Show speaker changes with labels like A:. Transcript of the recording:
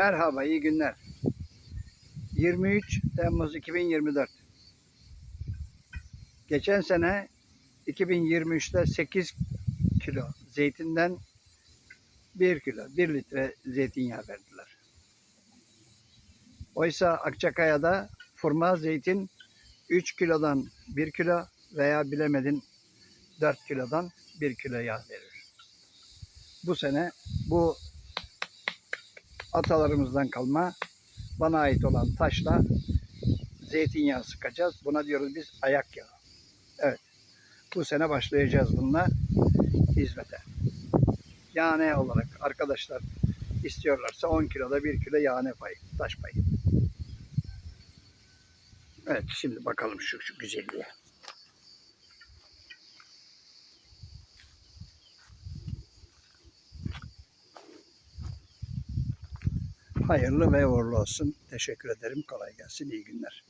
A: Merhaba, iyi günler. 23 Temmuz 2024. Geçen sene 2023'te 8 kilo zeytinden 1 kilo, 1 litre zeytinyağı verdiler. Oysa Akçakaya'da fırma zeytin 3 kilodan 1 kilo veya bilemedin 4 kilodan 1 kilo yağ verir. Bu sene bu atalarımızdan kalma bana ait olan taşla zeytinyağı sıkacağız. Buna diyoruz biz ayak yağı. Evet. Bu sene başlayacağız bununla hizmete. Yağne olarak arkadaşlar istiyorlarsa 10 kiloda 1 kilo yağne payı, taş payı. Evet şimdi bakalım şu, şu güzelliğe. Hayırlı ve uğurlu olsun. Teşekkür ederim. Kolay gelsin. İyi günler.